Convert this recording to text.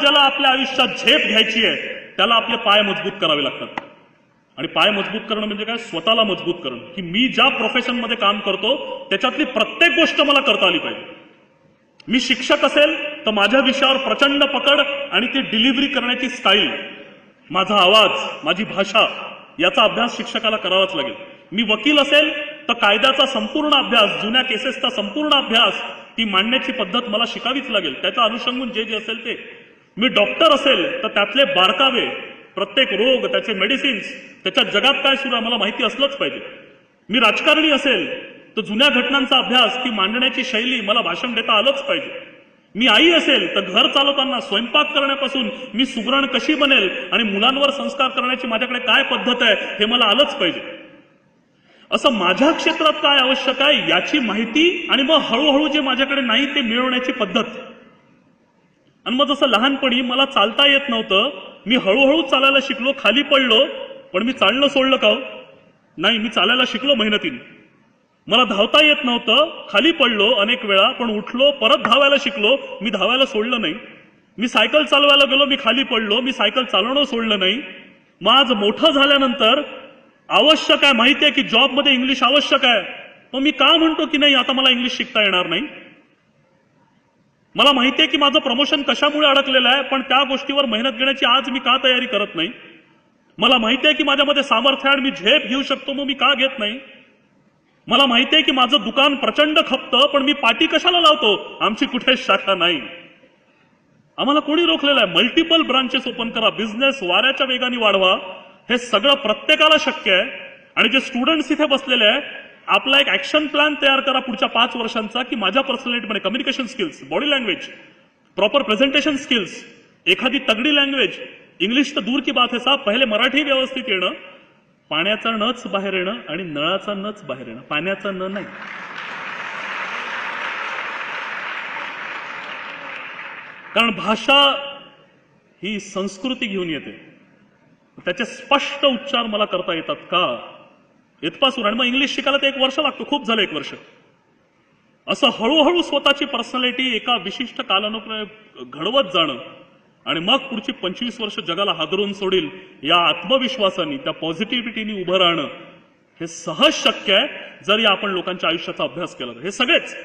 ज्याला आपल्या आयुष्यात झेप घ्यायची आहे त्याला आपले पाय मजबूत करावे लागतात. आणि पाय मजबूत करणं म्हणजे काय? स्वतःला मजबूत करणं. की मी ज्या प्रोफेशनमध्ये काम करतो त्याच्यातली प्रत्येक गोष्ट मला करता आली पाहिजे. मी शिक्षक असेल तर माझ्या विषयावर प्रचंड पकड आणि ती डिलिव्हरी करण्याची स्टाईल माझा आवाज माझी भाषा याचा अभ्यास शिक्षकाला करावाच लागेल. मी वकील असेल तर कायद्याचा संपूर्ण अभ्यास जुन्या केसेसचा संपूर्ण अभ्यास ती मांडण्याची पद्धत मला शिकावीच लागेल. त्याचं अनुषंगून जे जे असेल ते. मी डॉक्टर असेल तर त्यातले बारकावे प्रत्येक रोग त्याचे मेडिसिन्स त्याच्या जगात काय सुरू आहे मला माहिती असलंच पाहिजे. मी राजकारणी असेल तर जुन्या घटनांचा अभ्यास ती मांडण्याची शैली मला भाषण देता आलंच पाहिजे. मी आई असेल तर घर चालवताना स्वयंपाक करण्यापासून मी सुगरण कशी बनेल आणि मुलांवर संस्कार करण्याची माझ्याकडे काय पद्धत आहे हे मला आलंच पाहिजे. असं माझ्या क्षेत्रात काय आवश्यक आहे याची माहिती आणि मग हळूहळू जे माझ्याकडे नाही ते मिळवण्याची पद्धत. आणि मग जसं लहानपणी मला चालता येत नव्हतं मी हळूहळू चालायला शिकलो खाली पडलो पण मी चालणं सोडलं का हो? नाही मी चालायला शिकलो मेहनतीने. मला धावता येत नव्हतं खाली पडलो अनेक वेळा पण उठलो परत धावायला शिकलो मी धावायला सोडलं नाही. मी सायकल चालवायला गेलो मी खाली पडलो मी सायकल चालवणं सोडलं नाही. मग आज मोठं झाल्यानंतर आवश्यक आहे माहिती आहे की जॉबमध्ये इंग्लिश आवश्यक आहे. मग मी का म्हणतो की नाही आता मला इंग्लिश शिकता येणार नाही? मला माहिती आहे की माझं प्रमोशन कशामुळे अडकलेलं आहे पण त्या गोष्टीवर मेहनत घेण्याची आज मी का तयारी करत नाही? मला माहिती आहे की माझ्यामध्ये सामर्थ्य आणि मी झेप घेऊ शकतो मग मी का घेत नाही? मला माहिती आहे की माझं दुकान प्रचंड खपतं पण मी पाठी कशाला लावतो? आमची कुठेच शाखा नाही. आम्हाला कोणी रोखलेलं आहे? मल्टिपल ब्रांचेस ओपन करा. बिझनेस वाऱ्याच्या वेगाने वाढवा. हे सगळं प्रत्येकाला शक्य आहे. आणि जे स्टुडंट्स इथे बसलेले आहे आपला एक ऍक्शन प्लॅन तयार करा पुढच्या पाच वर्षांचा की माझ्या पर्सनॅलिटीमध्ये communication skills body language proper presentation skills एखादी तगडी लँग्वेज इंग्लिश तर दूर की बात आहे साहेब पहिले मराठी व्यवस्थित येणं पाण्याचा नच बाहेर येणं आणि नळाचा नच बाहेर येणं. पाण्याचा न नाही. कारण भाषा ही संस्कृती घेऊन येते. त्याचे स्पष्ट उच्चार मला करता येतात का? इथपासून आणि मग इंग्लिश शिकायला तर एक वर्ष लागतो खूप झालं एक वर्ष. असं हळूहळू स्वतःची पर्सनॅलिटी एका विशिष्ट कालानुक्रमे घडवत जाणं आणि मग पुढची पंचवीस वर्ष जगाला हादरून सोडील या आत्मविश्वासाने त्या पॉझिटिव्हिटीने उभं राहणं हे सहज शक्य आहे जर या आपण लोकांच्या आयुष्याचा अभ्यास केला तर. हे सगळेच.